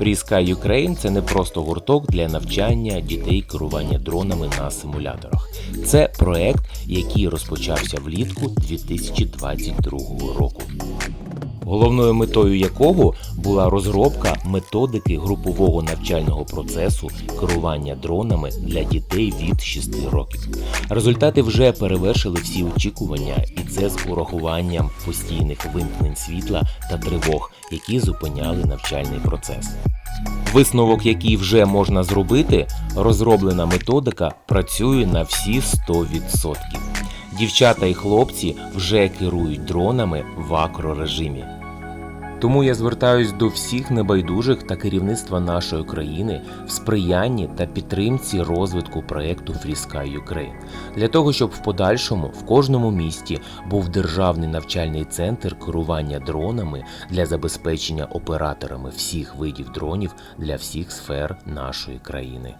Free Sky Ukraine – це не просто гурток для навчання дітей керування дронами на симуляторах. Це проект, який розпочався влітку 2022 року. Головною метою якого була розробка методики групового навчального процесу керування дронами для дітей від 6 років. Результати вже перевершили всі очікування, і це з урахуванням постійних вимкнень світла та тривог, які зупиняли навчальний процес. Висновок, який вже можна зробити, розроблена методика працює на всі 100%. Дівчата і хлопці вже керують дронами в акрорежимі. Тому я звертаюсь до всіх небайдужих та керівництва нашої країни в сприянні та підтримці розвитку проекту Free Ukraine для того, щоб в подальшому в кожному місті був державний навчальний центр керування дронами для забезпечення операторами всіх видів дронів для всіх сфер нашої країни.